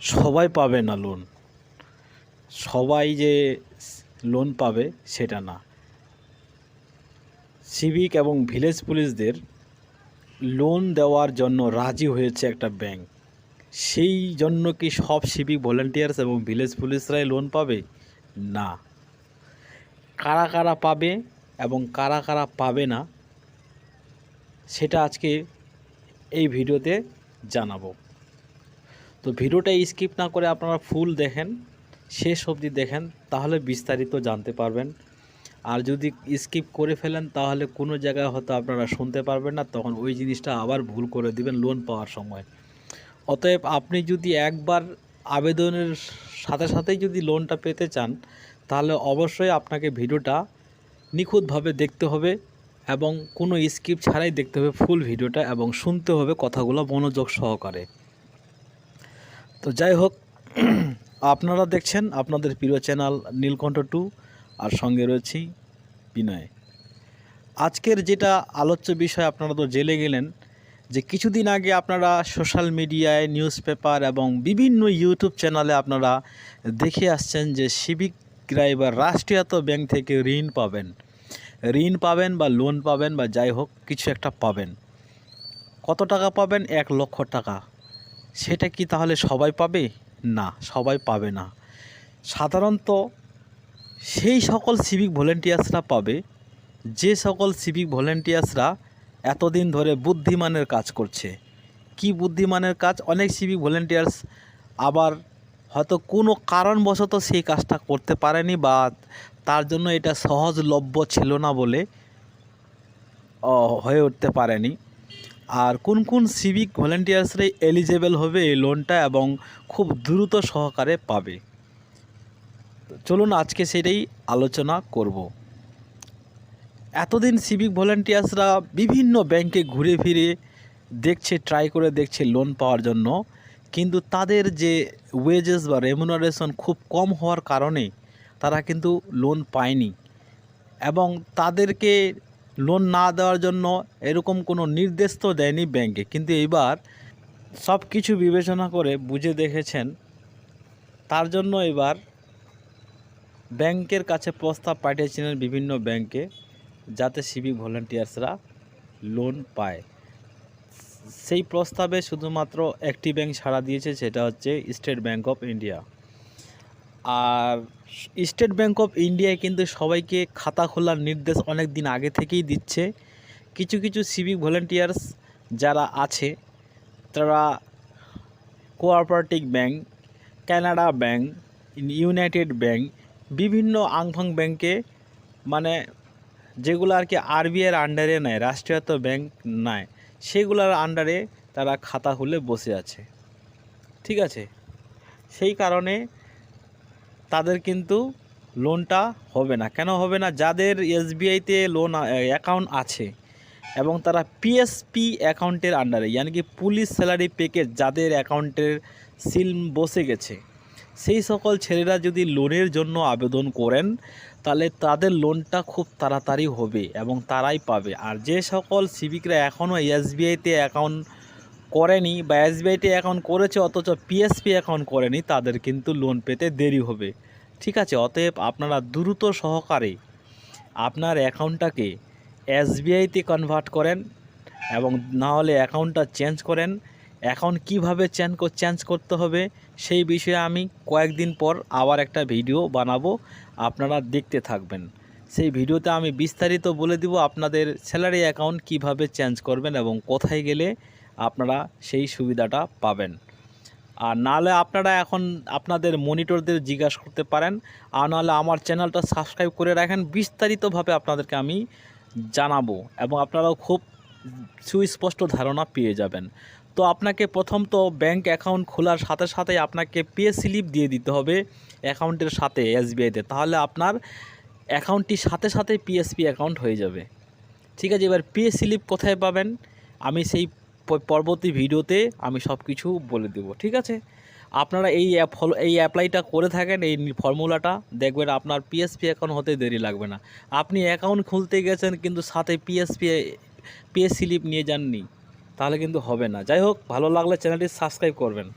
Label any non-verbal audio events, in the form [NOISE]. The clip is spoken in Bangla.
সবাই পাবে না লোন সবাই যে লোন পাবে সেটা না। সিভিক এবং ভিলেজ পুলিশদের লোন দেওয়ার জন্য রাজি হয়েছে একটা ব্যাংক সেই জন্য কি সব সিভিক ভলেন্টিয়ার্স এবং ভিলেজ পুলিশরাই লোন পাবে? না। কারা কারা পাবে এবং কারা কারা পাবে না, সেটা আজকে এই ভিডিওতে জানাব। তো ভিডিওটা স্কিপ না করে আপনারা ফুল দেখেন, শেষ অবধি দেখেন, তাহলে বিস্তারিত জানতে পারবেন। আর যদি স্কিপ করে ফেলেন, তাহলে কোনো জায়গায় হয়তো আপনারা শুনতে পারবেন না, তখন ওই জিনিসটা আবার ভুল করে দিবেন লোন পাওয়ার সময়। অতএব আপনি যদি একবার আবেদনের সাথে সাথেই যদি লোনটা পেতে চান, তাহলে অবশ্যই আপনাকে ভিডিওটা নিখুঁতভাবে দেখতে হবে এবং কোনো স্কিপ ছাড়াই দেখতে হবে ফুল ভিডিওটা এবং শুনতে হবে কথাগুলো মনোযোগ সহকারে। তো যাই হোক, [CLEARS THROAT] আপনারা দেখছেন আপনাদের প্রিয় চ্যানেল নীলকণ্ঠ টু, আর সঙ্গে রয়েছি বিনয়। আজকের যেটা আলোচ্য বিষয়, আপনারা তো জেলে গেলেন, যে কিছুদিন আগে আপনারা সোশ্যাল মিডিয়ায় নিউজ পেপার এবং বিভিন্ন ইউটিউব চ্যানেলে আপনারা দেখে আসছেন যে সিভিকরা এবার রাষ্ট্রায়ত্ত ব্যাংক থেকে ঋণ পাবেন। ঋণ পাবেন বা লোন পাবেন বা যাই হোক, কিছু একটা পাবেন। কত টাকা পাবেন? এক লক্ষ টাকা। সেটা কি তাহলে সবাই পাবে? না, সবাই পাবে না। সাধারণত সেই সকল সিভিক ভলেন্টিয়ার্সরা পাবে, যে সকল সিভিক ভলেন্টিয়ার্সরা এতদিন ধরে বুদ্ধিমানের কাজ করছে। কি বুদ্ধিমানের কাজ? অনেক সিভিক ভলেন্টিয়ার্স আবার হয়তো কোনো কারণবশত সেই কাজটা করতে পারেনি বা তার জন্য এটা সহজলভ্য ছিল না বলে হয়ে উঠতে পারেনি। আর কোন কোন সিভিক ভলেন্টিয়ার্সরাই এলিজেবল হবে এই লোনটা এবং খুব দ্রুত সহকারে পাবে? চলুন আজকে সেটাই আলোচনা করব। এতদিন সিভিক ভলেন্টিয়ার্সরা বিভিন্ন ব্যাংকে ঘুরে ফিরে দেখছে ট্রাই করে দেখছে লোন পাওয়ার জন্য। কিন্তু তাদের যে ওয়েজেস বা রেমুনারেশন খুব কম হওয়ার কারণে তারা কিন্তু লোন পায়নি। এবং তাদেরকে লোন না দেওয়ার জন্য এরকম কোনো নির্দেশ তো দেয়নি ব্যাংকে কিন্তু এবার সব কিছু বিবেচনা করে বুঝে দেখেছেন, তার জন্য এবার ব্যাংকের কাছে প্রস্তাব পাঠিয়েছিলেন বিভিন্ন ব্যাংকে যাতে সিভিক ভলেন্টিয়ার্সরা লোন পায়। সেই প্রস্তাবে শুধুমাত্র একটি ব্যাংক ছাড়া দিয়েছে, সেটা হচ্ছে স্টেট ব্যাংক অফ ইন্ডিয়া আর স্টেট ব্যাংক অফ ইন্ডিয়ায় কিন্তু সবাইকে খাতা খোলার নির্দেশ অনেক দিন আগে থেকেই দিচ্ছে। কিছু কিছু সিভিক ভলেন্টিয়ার্স যারা আছে, তারা cooperative bank Canara bank United bank বিভিন্ন আংফাং ব্যাংকে মানে যেগুলো আর কি আরবিআইয়ের আন্ডারে নেয় রাষ্ট্রায়ত্ত ব্যাংক নেয় সেগুলোর আন্ডারে তারা খাতা খুলে বসে আছে। ঠিক আছে? সেই কারণে তাদের কিন্তু লোনটা হবে না। কেন হবে না? যাদের এসবিআইতে লোন অ্যাকাউন্ট আছে এবং তারা পিএসপি অ্যাকাউন্টের আন্ডারে ইয়ানি কি পুলিশ স্যালারি প্যাকেজ যাদের অ্যাকাউন্টের সিল বসে গেছে, সেই সকল ছেলেরা যদি লোনের জন্য আবেদন করেন, তাহলে তাদের লোনটা খুব তাড়াতাড়ি হবে এবং তারাই পাবে। আর যে সকল সিভিকরা এখনও এসবিআইতে অ্যাকাউন্ট করেনি বা এসবিআইতে অ্যাকাউন্ট করেছে, অথচ পিএসপি অ্যাকাউন্ট করেনি, তাদের কিন্তু লোন পেতে দেরি হবে। ঠিক আছে, অতএব আপনারা দ্রুত সহকারে আপনার অ্যাকাউন্টটাকে এসবিআইতে কনভার্ট করেন এবং না হলে অ্যাকাউন্টটা চেঞ্জ করেন। অ্যাকাউন্ট কীভাবে চেঞ্জ চেঞ্জ করতে হবে সেই বিষয়ে আমি কয়েকদিন পর আবার একটা ভিডিও বানাবো, আপনারা দেখতে থাকবেন। সেই ভিডিওতে আমি বিস্তারিত বলে দিব আপনাদের স্যালারি অ্যাকাউন্ট কীভাবে চেঞ্জ করবেন এবং কোথায় গেলে আপনারা সেই সুবিধাটা পাবেন। আর নাহলে আপনারা এখন আপনাদের মনিটরদের জিজ্ঞাসা করতে পারেন, আর নাহলে আমার চ্যানেলটা সাবস্ক্রাইব করে রাখেন, বিস্তারিতভাবে আপনাদেরকে আমি জানাব এবং আপনারাও খুব সুস্পষ্ট ধারণা পেয়ে যাবেন। তো আপনাকে প্রথম তো ব্যাংক অ্যাকাউন্ট খোলার সাথে সাথে আপনাকে পে স্লিপ দিয়ে দিতে হবে অ্যাকাউন্টের সাথে এসবিআইতে, তাহলে আপনার অ্যাকাউন্টটি সাথে সাথে পিএসপি অ্যাকাউন্ট হয়ে যাবে। ঠিক আছে, এবার পে স্লিপ কোথায় পাবেন? আমি সেই পরবর্তী ভিডিওতে আমি সব কিছু বলে দেব, ঠিক আছে? আপনারা এই এই অ্যাপ্লাইটা করে থাকেন, এই ফর্মুলাটা। দেখবেন আপনার পিএসপি অ্যাকাউন্ট হতে দেরি লাগবে না। আপনি অ্যাকাউন্ট খুলতে গেছেন, কিন্তু সাথে পিএসপি পে স্লিপ নিয়ে যাননি, তাহলে কিন্তু হবে না। যাই হোক, ভালো লাগলে চ্যানেলটি সাবস্ক্রাইব করবেন।